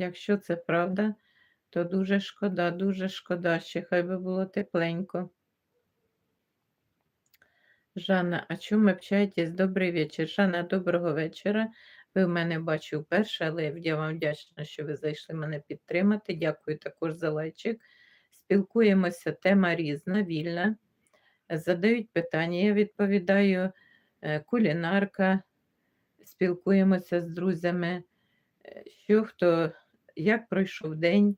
Якщо це правда, то дуже шкода, дуже шкода, ще хай би було тепленько. Жанна, о чому общаєтесь? Добрий вечір. Жанна, доброго вечора. Ви в мене бачу вперше, але я вам вдячна, що ви зайшли мене підтримати. Дякую також за лайчик. Спілкуємося, тема різна, вільна. Задають питання, я відповідаю, Е, кулінарка, спілкуємося з друзями, е, що хто, як пройшов день.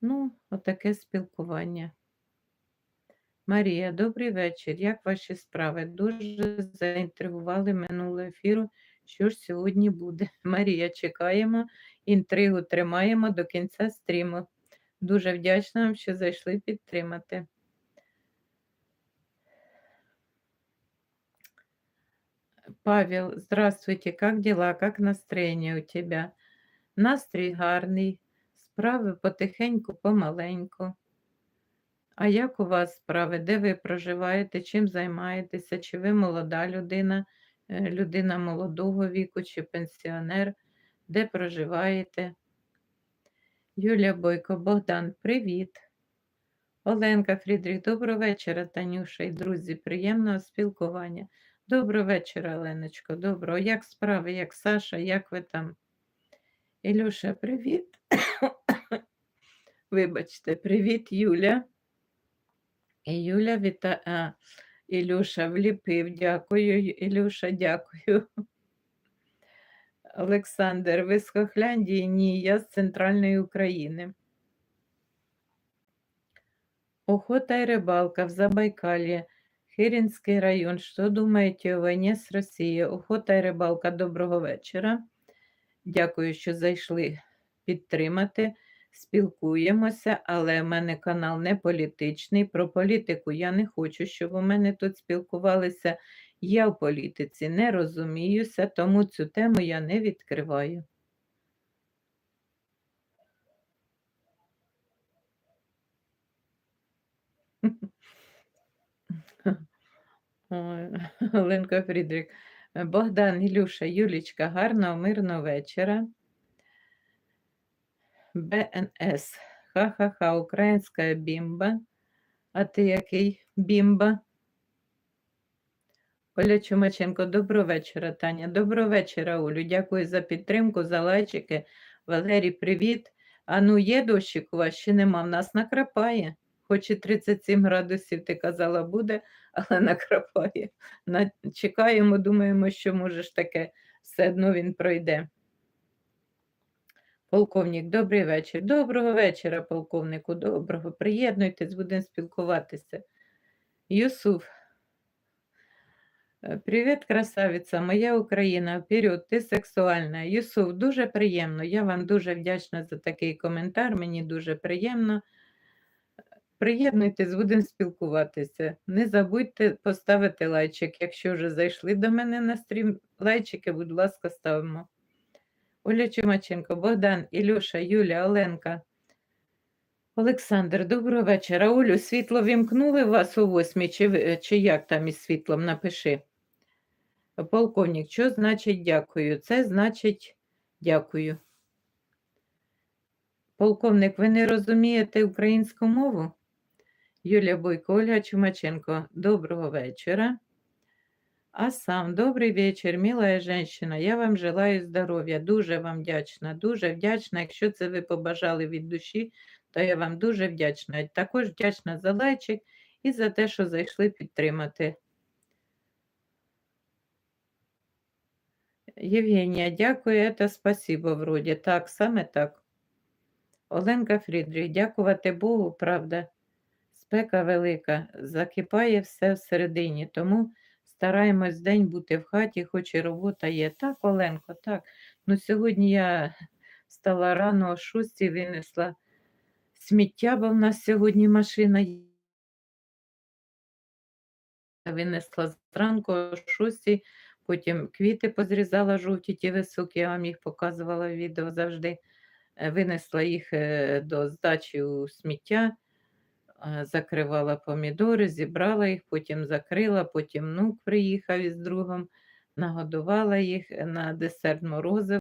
Ну, отаке спілкування. Марія, добрий вечір. Як ваші справи? Дуже заінтригували минулого ефіру. Що ж сьогодні буде? Марія, чекаємо, інтригу тримаємо до кінця стріму. Дуже вдячна вам, що зайшли підтримати. Павел, здравствуйте, как дела, как настроєння у тебе? Настрій гарний, справи потихеньку, помаленьку. А як у вас справи? Де ви проживаєте, чим займаєтеся? Чи ви молода людина, е, людина молодого віку, чи пенсіонер? Де проживаєте? Юлія Бойко, Богдан, привіт. Оленка Фрідріх, доброго вечора, Танюша і друзі, приємного спілкування. Доброго вечора, Оленочко, доброго. Як справи, як Саша, як ви там? Ілюша, привіт. Вибачте, привіт, Юля. І Юля віта... а, Ілюша вліпив. Дякую, Ілюша, дякую. Олександр, ви з Хохляндії? Ні, я з Центральної України. Охота и рыбалка в Забайкалье, Хиринський район. Що думаєте о війні з Росією? Охота і рибалка, доброго вечора. Дякую, що зайшли підтримати. Спілкуємося, але в мене канал не політичний. Про політику я не хочу, щоб у мене тут спілкувалися. Я в політиці не розуміюся, тому цю тему я не відкриваю. Оленка Фрідрик. Богдан, Ілюша, Юлічка, гарного, мирного вечора. БНС. Ха-ха-ха, українська бімба. А ти який бімба? Оля Чумаченко, доброго вечора, Таня. Доброго вечора, Олю. Дякую за підтримку, за лайчики. Валерій, привіт. А ну, є дощик у вас ще нема, в нас накрапає. Хоч і 37 градусів, ти казала, буде, але накрапає. На... Чекаємо, думаємо, що може ж таке, все одно він пройде. Полковник, добрий вечір. Доброго вечора, полковнику, доброго. Приєднуйтесь, будемо спілкуватися. Юсуф. Е, Привіт, красавиця, моя Україна. Вперед, ти сексуальна. Юсуф, дуже приємно. Я вам дуже вдячна за такий коментар. Мені дуже приємно. Приєднуйтесь, будемо спілкуватися. Не забудьте поставити лайчик. Якщо вже зайшли до мене на стрім, лайчики, будь ласка, ставимо. Оля Чумаченко, Богдан, Ілюша, Юля, Оленка. Олександр, доброго вечора. Олю, світло вімкнули вас о восьмій, чи, чи як там із світлом? Напиши. Полковник, що значить дякую? Це значить дякую. Полковник, ви не розумієте українську мову? Юлія Бойко, Ольга Чумаченко, доброго вечора. А сам, добрий вечір, милая женщина. Я вам желаю здоров'я. Дуже вам вдячна, дуже вдячна. Якщо це ви побажали від душі, то я вам дуже вдячна. Також вдячна за лайчик і за те, що зайшли підтримати. Євгенія, дякую, це спасибо вроді. Так, саме так. Оленка Фрідріх, дякувати Богу, правда. Спека велика, закипає все всередині, тому стараємось день бути в хаті, хоч і робота є. Так, Оленко, так. Ну сьогодні я встала рано о 6 винесла сміття, бо в нас сьогодні машина є. Винесла зранку о 6, потім квіти позрізала жовті, ті високі, я вам їх показувала в відео завжди. Е, Винесла їх е, до здачі у сміття, закривала помідори, зібрала їх, потім закрила, потім внук приїхав із другом, нагодувала їх на десерт морозив.